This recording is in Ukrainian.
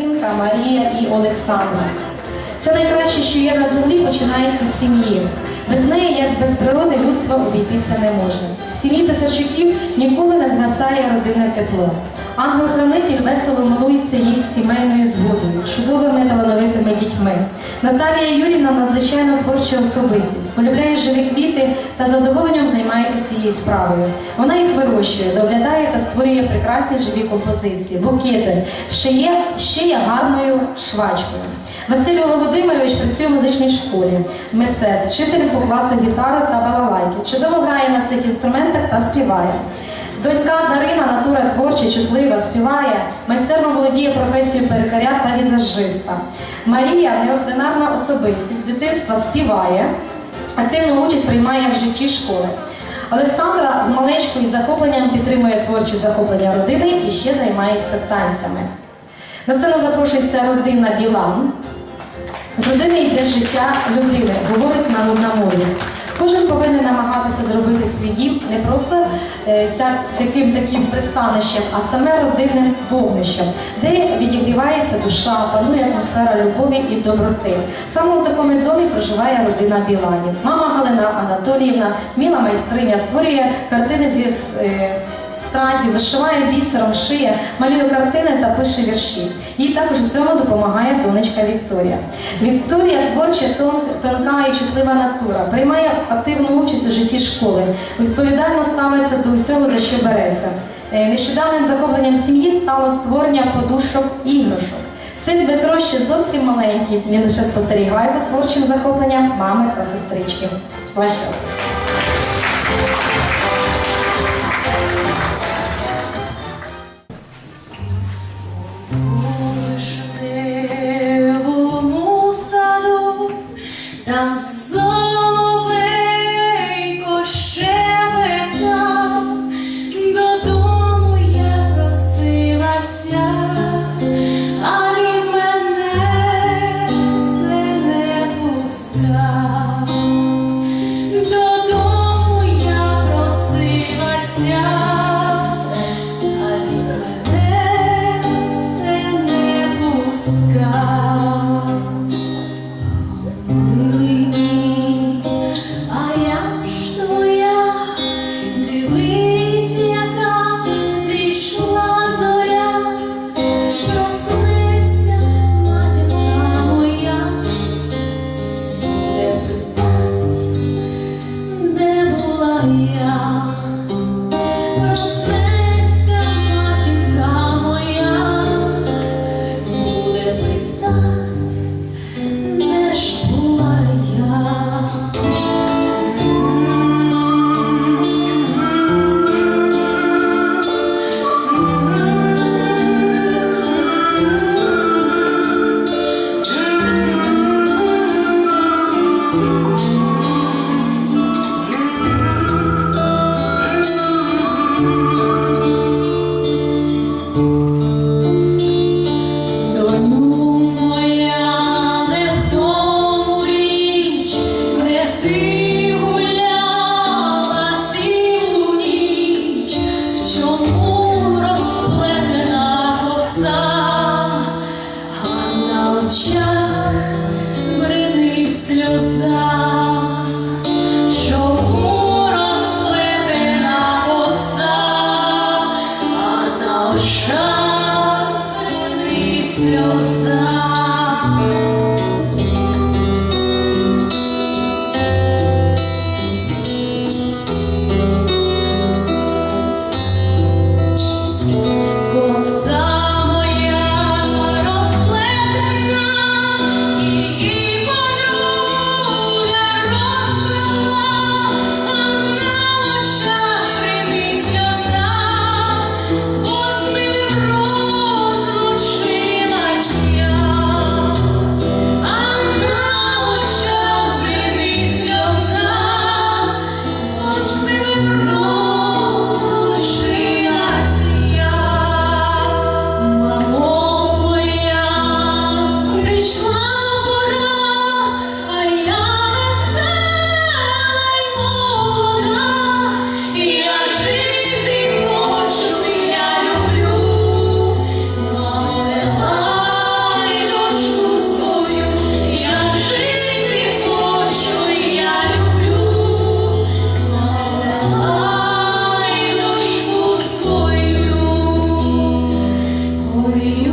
Даринка, Марія і Олександра. Все найкраще, що є на землі, починається з сім'ї. Без неї, як без природи, людство обійтися не може. В сім'ї Тесарчуків ніколи не згасає родинне тепло. Ангел-хранитель весело милується їх сімейною згодою, чудовими талановитими дітьми. Наталія Юрівна надзвичайно творча особистість, полюбляє живі квіти та задоволенням займається цією справою. Вона їх вирощує, доглядає та створює прекрасні живі композиції, букети, ще є, ще є гарною швачкою. Василь Володимирович працює в музичній школі мистецтв, вчителем по класу гітари та балалайки. Чудово грає на цих інструментах та співає. Донька Дарина натура творча, чутлива, співає, майстерно володіє професією перекаря та візажиста. Марія неординарна особистість, з дитинства співає, активну участь приймає в житті школи. Олександра з малечкою захопленням підтримує творчі захоплення родини і ще займається танцями. На сцену запрошується родина Білан. З родини йде життя людини, говорить нам одна мовість. Кожен повинен намагатися зробити свій дім не просто е, всяким таким пристанищем, а саме родинним вогнищем, де відігрівається душа, панує атмосфера любові і доброти. Саме у такому домі проживає родина Біланів. Мама Галина Анатоліївна, міла майстриня, створює картини зі е, стразі, вишиває бісером, шиє, малює картини та пише вірші. Їй також у цьому допомагає донечка Вікторія. Вікторія творча, тонка і чутлива натура, приймає активну участь у житті школи, відповідально ставиться до усього, за що береться. Е, Нещодавним захопленням сім'ї стало створення подушок іграшок. Син Дмитро ще зовсім маленький. Він лише спостерігає за творчим захопленням мами та сестрички. Ваші love. Yeah. Очах бринить сльоза. Чому розплетена коса, а на you